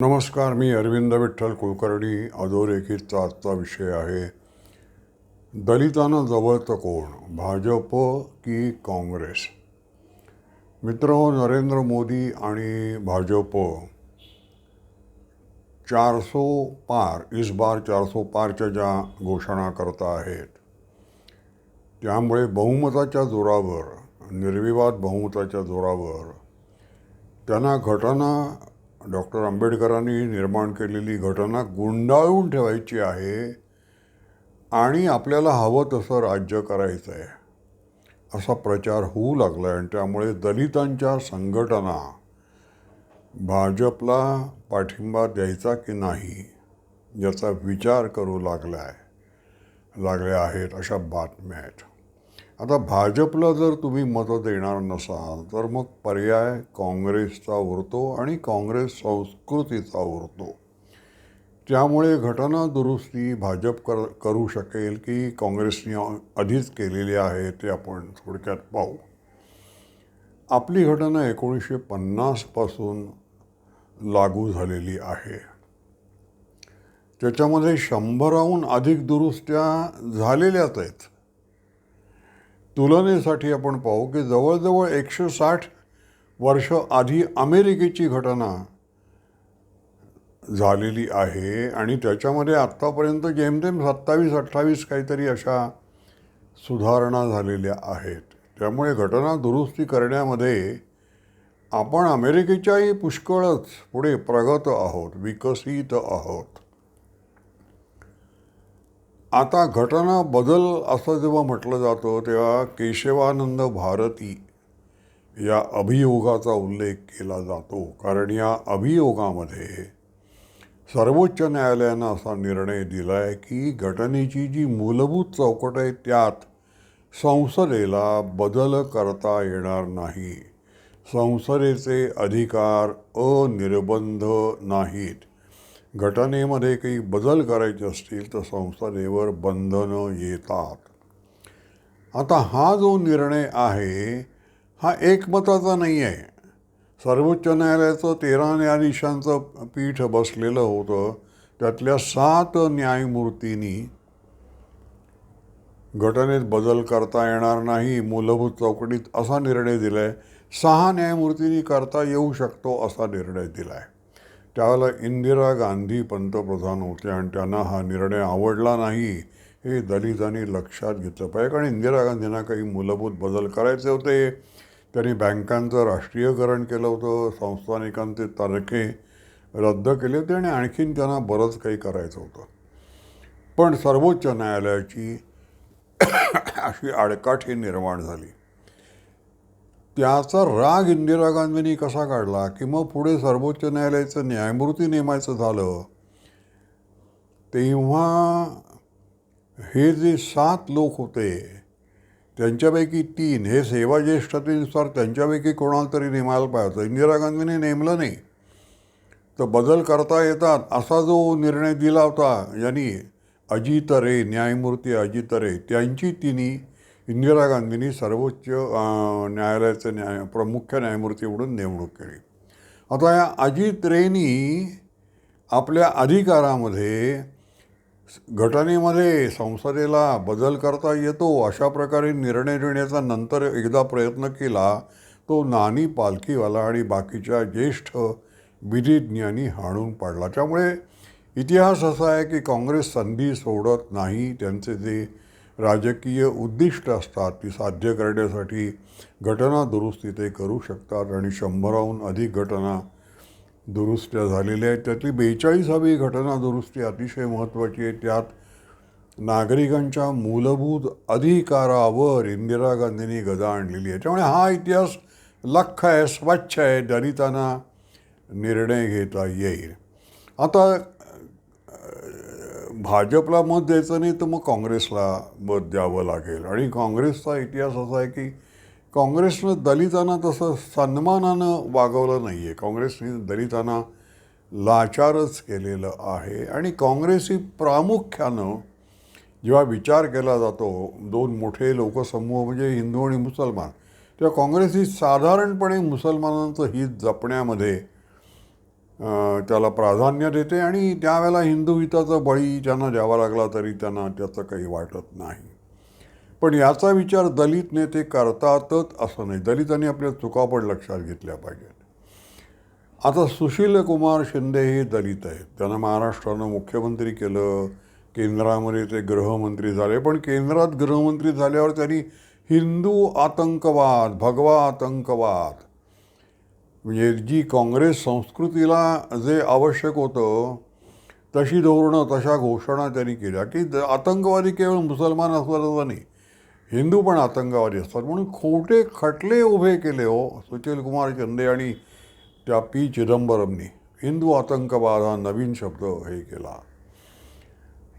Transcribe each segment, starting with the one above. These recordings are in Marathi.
नमस्कार मी अरविंद विठ्ठल कुलकर्णी. अधोरेखितचा आजचा विषय आहे दलितांना जवळचं कोण? भाजप की काँग्रेस? मित्र नरेंद्र मोदी आणि भाजप चारसो पार इस बार चारसो पारच्या ज्या घोषणा करत आहेत त्यामुळे बहुमताच्या जोरावर निर्विवाद बहुमताच्या जोरावर त्यांना घटना डॉक्टर आंबेडकरांनी निर्माण केलेली घटना गुंडाळून ठेवायची आहे आणि आपल्याला हवं तसं राज्य करायचं आहे. असा प्रचार होऊ लागला आहे आणि त्यामुळे दलितांच्या संघटना भाजपला पाठिंबा द्यायचा की नाही याचा विचार करू लागला आहे लागल्या आहेत अशा बातम्या आहेत. आता भाजपला जर तुम्ही मतं देणार नसाल तर मग पर्याय काँग्रेसचा उरतो आणि काँग्रेस संस्कृतीचा उरतो. त्यामुळे घटना दुरुस्ती भाजप कर करू शकेल की काँग्रेसने आधीच केलेली आहे ते आपण थोडक्यात पाहू. आपली घटना एकोणीसशे पन्नासपासून लागू झालेली आहे. त्याच्यामध्ये शंभराहून अधिक दुरुस्त्या झालेल्याच आहेत. तुलनेसाठी आपण पाहू की जवळजवळ एकशे साठ वर्ष आधी अमेरिकेची घटना झालेली आहे आणि त्याच्यामध्ये आत्तापर्यंत जेमतेम सत्तावीस अठ्ठावीस काहीतरी अशा सुधारणा झालेल्या आहेत. त्यामुळे घटना दुरुस्ती करण्यामध्ये आपण अमेरिकेच्याही पुष्कळच पुढे प्रगत आहोत विकसित आहोत. आता घटना बदल असं जेव्हा म्हटलं जातं तेव्हा केशवानंद भारती या अभियोगाचा उल्लेख केला जातो. कारण या अभियोगामध्ये सर्वोच्च न्यायालयानं असा निर्णय दिला आहे की घटनेची जी मूलभूत चौकट आहे त्यात संसदेला बदल करता येणार नाही. संसदेचे अधिकार अनिर्बंध नाहीत. घटनेमध्ये काही बदल करायचे असतील तर संसदेवर बंधनं येतात. आता हा जो निर्णय आहे हा एकमताचा नाही आहे. सर्वोच्च न्यायालयाचं तेरा न्यायाधीशांचं पीठ बसलेलं होतं. त्यातल्या सात न्यायमूर्तींनी घटनेत बदल करता येणार नाही मूलभूत चौकटीत असा निर्णय दिला आहे सहा न्यायमूर्तींनी करता येऊ शकतो असा निर्णय दिला आहे त्यावेळेला इंदिरा गांधी पंतप्रधान होते आणि त्यांना हा निर्णय आवडला नाही हे दलितांनी लक्षात घेतलं पाहिजे. कारण इंदिरा गांधींना काही मूलभूत बदल करायचे होते. त्यांनी बँकांचं राष्ट्रीयकरण केलं होतं संस्थानिकांचे तारखे रद्द केले होते आणि आणखीन त्यांना बरंच काही करायचं होतं. पण सर्वोच्च न्यायालयाची अशी आडकाठी निर्माण झाली. त्याचा राग इंदिरा गांधींनी कसा काढला की मग पुढे सर्वोच्च न्यायालयाचं न्यायमूर्ती नेमायचं झालं? तेव्हा हे जे सात लोक होते त्यांच्यापैकी तीन हे सेवाज्येष्ठतेनुसार त्यांच्यापैकी कोणाला तरी नेमायला पाहिजे इंदिरा गांधींनी नेमलं नाही. तर बदल करता येतात असा जो निर्णय दिला होता यांनी अजित रे न्यायमूर्ती अजित रे त्यांची तिन्ही इंदिरा गांधींनी सर्वोच्च न्यायालयाचे न्याय प्रमुख न्यायमूर्ती म्हणून नेमणूक केली. आता या अजित रेनी आपल्या अधिकारामध्ये घटनेमध्ये संसदेला बदल करता येतो अशा प्रकारे निर्णय देण्याचा नंतर एकदा प्रयत्न केला तो नानी पालखीवाला आणि बाकीच्या ज्येष्ठ विधिज्ञांनी हाणून पाडला. त्यामुळे इतिहास असा आहे की काँग्रेस संधी सोडत नाही त्यांचे जे राजकीय उद्दिष्ट असतात ती साध्य करण्यासाठी घटना दुरुस्ती ते करू शकतात आणि शंभराहून अधिक घटना दुरुस्त्या झालेल्या आहेत. त्यातली बेचाळीसावी घटना दुरुस्ती अतिशय महत्त्वाची आहे. त्यात नागरिकांच्या मूलभूत अधिकारावर इंदिरा गांधींनी गदा आणलेली आहे. त्यामुळे हा इतिहास लख आहे स्वच्छ आहे दलितांना निर्णय घेता येईल. आता भाजपला मत द्यायचं नाही तर मग काँग्रेसला मत द्यावं लागेल. आणि काँग्रेसचा इतिहास असा आहे की काँग्रेसनं दलितांना तसं सन्मानानं वागवलं नाही आहे काँग्रेसने दलितांना लाचारच केलेलं आहे. आणि काँग्रेस ही प्रामुख्यानं जेव्हा विचार केला जातो दोन मोठे लोकसमूह म्हणजे हिंदू आणि मुसलमान तेव्हा काँग्रेस ही साधारणपणे मुसलमानांचं हित जपण्यामध्ये त्याला प्राधान्य देते आणि त्यावेळेला हिंदू हिताचा बळी ज्यांना द्यावा लागला तरी त्यांना त्याचं काही वाटत नाही. पण याचा विचार दलित नेते करतातच असं नाही. दलितांनी आपल्या चुका पण लक्षात घेतल्या पाहिजेत. आता सुशील कुमार शिंदे हे दलित आहेत. त्यांना महाराष्ट्रानं मुख्यमंत्री केलं केंद्रामध्ये ते गृहमंत्री झाले पण केंद्रात गृहमंत्री झाल्यावर त्यांनी हिंदू आतंकवाद भगवा आतंकवाद म्हणजे जी काँग्रेस संस्कृतीला जे आवश्यक होतं तशी धोरणं तशा घोषणा त्यांनी केल्या की द- आतंकवादी केवळ मुसलमान असल्याचं नाही हिंदू पण आतंकवादी असतात. म्हणून खोटे खटले उभे केले हो सुशील कुमार चंदे आणि त्या पी चिदंबरमनी. हिंदू आतंकवाद हा नवीन शब्द हे केला.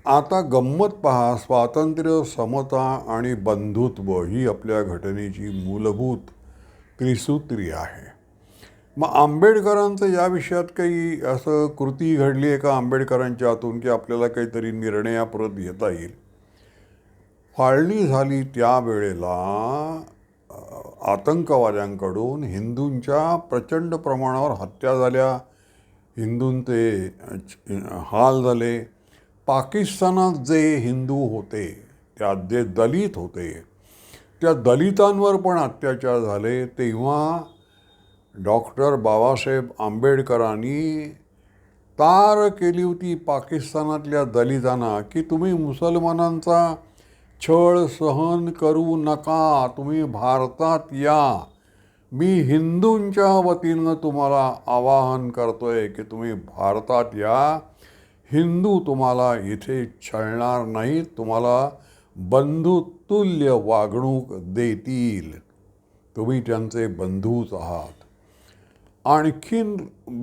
आता गंमत पहा स्वातंत्र्य समता आणि बंधुत्व ही आपल्या घटनेची मूलभूत त्रिसूत्री आहे. मग आंबेडकरांचं या विषयात काही असं कृती घडली आहे का आंबेडकरांच्या हातून की आपल्याला काहीतरी निर्णयाप्रत घेता येईल? फाळणी झाली त्यावेळेला आतंकवाद्यांकडून हिंदूंच्या प्रचंड प्रमाणावर हत्या झाल्या. हिंदूंचे हाल झाले. पाकिस्तानात जे हिंदू होते त्यात जे दलित होते त्या दलितांवर पण अत्याचार झाले. तेव्हा डॉक्टर बाबासाहेब आंबेडकरांनी तार केली होती पाकिस्तानातल्या दलितांना की तुम्ही मुसलमानांचा छळ सहन करू नका तुम्ही भारतात या. मी हिंदूंच्या वतीनं तुम्हाला आवाहन करतो आहे की तुम्ही भारतात या. हिंदू तुम्हाला इथे छळणार नाहीत तुम्हाला बंधुतुल्य वागणूक देतील. तुम्ही त्यांचे बंधूच आहात. आणखीन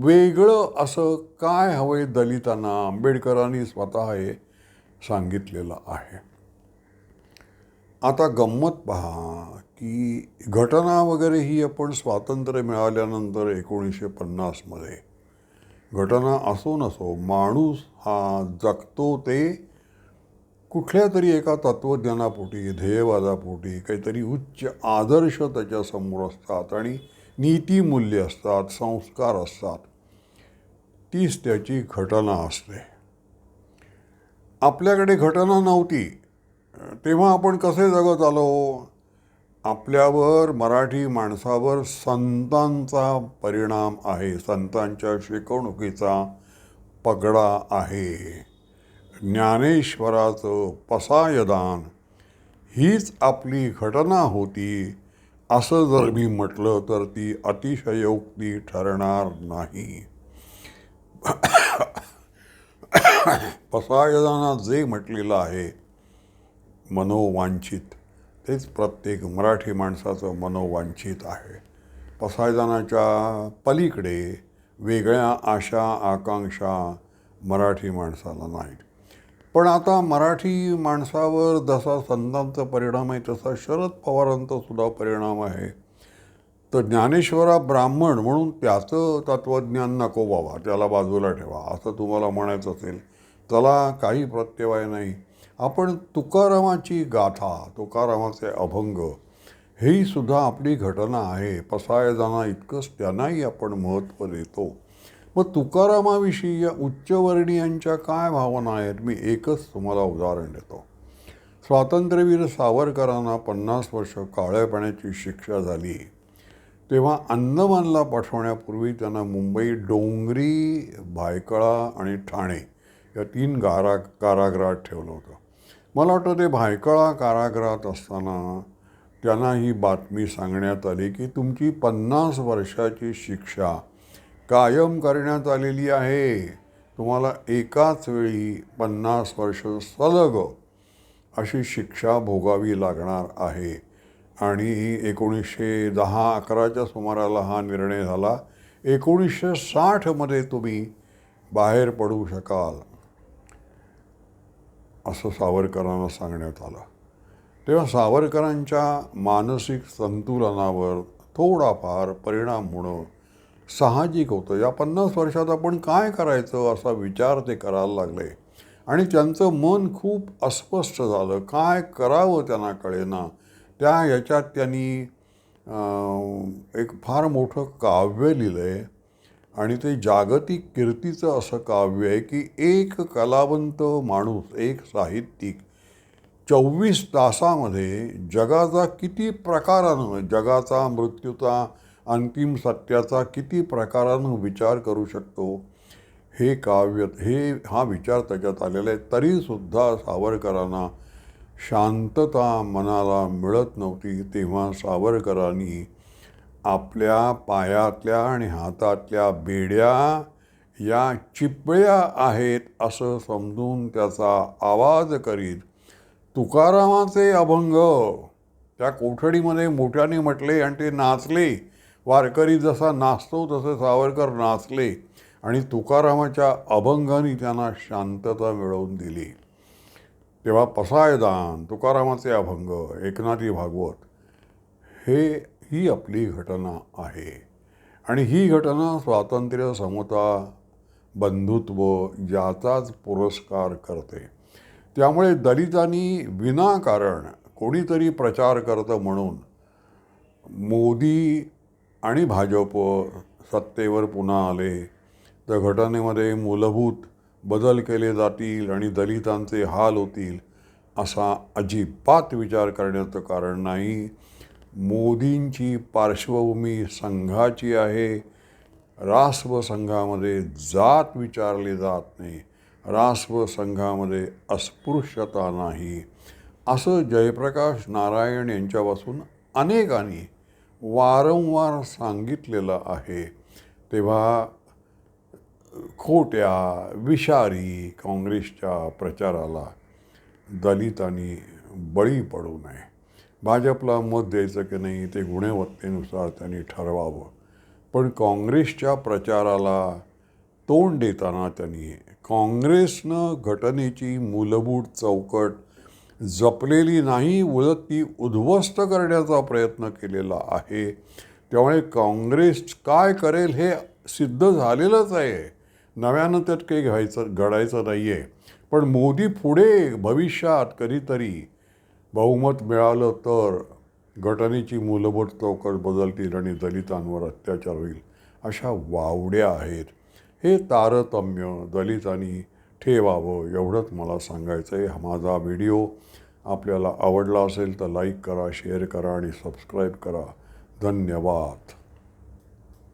वेगळं असं काय हवंय दलितांना? आंबेडकरांनी स्वतः हे सांगितलेलं आहे. आता गंमत पहा की घटना वगैरे ही आपण स्वातंत्र्य मिळाल्यानंतर एकोणीसशे पन्नासमध्ये घटना असो नसो माणूस हा जगतो ते कुठल्या तरी एका तत्त्वज्ञानापोटी ध्येयवादापोटी काहीतरी उच्च आदर्श त्याच्यासमोर असतात आणि नीतिमूल्य असतात संस्कार असतात तीच त्याची घटना असते. आपल्याकडे घटना नव्हती तेव्हा आपण कसे जगत आलो? आपल्यावर मराठी माणसावर संतांचा परिणाम आहे संतांच्या शिकवणुकीचा पगडा आहे. ज्ञानेश्वराचं पसायदान हीच आपली घटना होती असं जर मी म्हटलं तर ती अतिशयोक्ती ठरणार नाही. पसायदानात जे म्हटलेलं आहे मनोवांछित तेच प्रत्येक मराठी माणसाचं मनोवांछित आहे. पसायदानाच्या पलीकडे वेगळ्या आशा आकांक्षा मराठी माणसाला नाहीत. पण आता मराठी माणसावर जसा संतांचा परिणाम आहे तसा शरद पवारांचा सुद्धा परिणाम आहे. तर ज्ञानेश्वरा ब्राह्मण म्हणून त्याचं तत्त्वज्ञान नको बाबा त्याला बाजूला ठेवा असं तुम्हाला म्हणायचं असेल. त्याला काही प्रत्यवाय नाही. आपण तुकारामाची गाथा तुकारामाचे अभंग ही सुद्धा आपली घटना आहे. पसायदाना इतकंच त्यांनाही आपण महत्त्व देतो. मग तुकारामाविषयी या उच्चवर्णीयांच्या काय भावना आहेत? मी एकच तुम्हाला उदाहरण देतो. स्वातंत्र्यवीर सावरकरांना पन्नास वर्ष काळ्या पाण्याची शिक्षा झाली. तेव्हा अंदमानला पाठवण्यापूर्वी त्यांना मुंबई डोंगरी भायकळा आणि ठाणे या तीन गारा कारागृहात ठेवलं होतं. मला वाटतं ते भायकळा कारागृहात असताना त्यांना ही बातमी सांगण्यात आली की तुमची पन्नास वर्षाची शिक्षा कायम करण्यात आलेली आहे. तुम्हाला एकाच वेळी पन्नास वर्ष सलग अशी शिक्षा भोगावी लागणार आहे. आणि एकोणीसशे दहा अकराच्या सुमाराला हा निर्णय झाला. एकोणीसशे साठमध्ये तुम्ही बाहेर पडू शकाल असं सावरकरांना सांगण्यात आलं. तेव्हा सावरकरांच्या मानसिक संतुलनावर थोडाफार परिणाम होणं साहजिक होतं. या पन्नास वर्षात आपण काय करायचं असा विचार ते करायला लागले. आणि त्यांचं मन खूप अस्पष्ट झालं. काय करावं त्यांना कळेना. त्या याच्यात त्यांनी एक फार मोठं काव्य लिहिलं आहे आणि ते जागतिक कीर्तीचं असं काव्य आहे की एक कलावंत माणूस एक साहित्यिक चोवीस तासामध्ये जगाचा किती प्रकारानं जगाचा मृत्यूचा अंतिम सत्याचा किती प्रकारानं विचार करू शकतो? हे काव्य हे हा विचार त्याच्यात आलेला आहे. तरीसुद्धा सावरकरांना शांतता मनाला मिळत नव्हती तेव्हा सावरकरांनी आपल्या पायातल्या आणि हातातल्या बेड्या या चिपळ्या आहेत असं समजून त्याचा आवाज करीत तुकारामाचे अभंग. त्या कोठडीमध्ये मोठ्याने म्हटले आणि ते नाचले. वारकरी जसा नाचतो तसे सावरकर नाचले आणि तुकारामाच्या अभंगाने त्यांना शांतता मिळवून दिली. तेव्हा पसायदान तुकारामाचे अभंग एकनाथी भागवत हे ही आपली घटना आहे. आणि ही घटना स्वातंत्र्य समता बंधुत्व याचाच पुरस्कार करते. त्यामुळे दलितांनी विनाकारण कोणीतरी प्रचार करतं म्हणून मोदी आणि भाजप सत्तेवर पुन्हा आले. तर घटनेमध्ये मूलभूत बदल केले जातील आणि दलितांचे हाल होतील असा अजिबात विचार करण्याचं कारण नाही. मोदींची पार्श्वभूमी संघाची आहे. राष्ट्र संघामध्ये जात विचारली जात नाही. राष्ट्र संघामध्ये अस्पृश्यता नाही. असं जयप्रकाश नारायण यांच्यापासून अनेकांनी वारंवार सांगितलेलं आहे. तेव्हा खोट्या विषारी काँग्रेसच्या प्रचाराला दलितांनी बळी पडू नये. भाजपला मत द्यायचं की नाही ते गुणवत्तेनुसार त्यांनी ठरवावं. पण काँग्रेसच्या प्रचाराला तोंड देताना त्यांनी काँग्रेसनं घटनेची मूलभूत चौकट जपलेली नाही उलट ती उद्ध्वस्त करण्याचा प्रयत्न केलेला आहे. त्यामुळे काँग्रेस काय करेल हे सिद्ध झालेलंच आहे. नव्यानं त्यात काही घ्यायचं घडायचं नाही आहे पण मोदी पुढे भविष्यात कधीतरी बहुमत मिळालं तर घटनेची मूलभूत चौकट बदलतील आणि दलितांवर अत्याचार होईल अशा वावड्या आहेत. हे तारतम्य दलितांनी ठेवावं एवढंच मला सांगायचं आहे हा माझा व्हिडिओ आपल्याला आवडला असेल तर लाईक करा शेअर करा आणि सबस्क्राईब करा. धन्यवाद.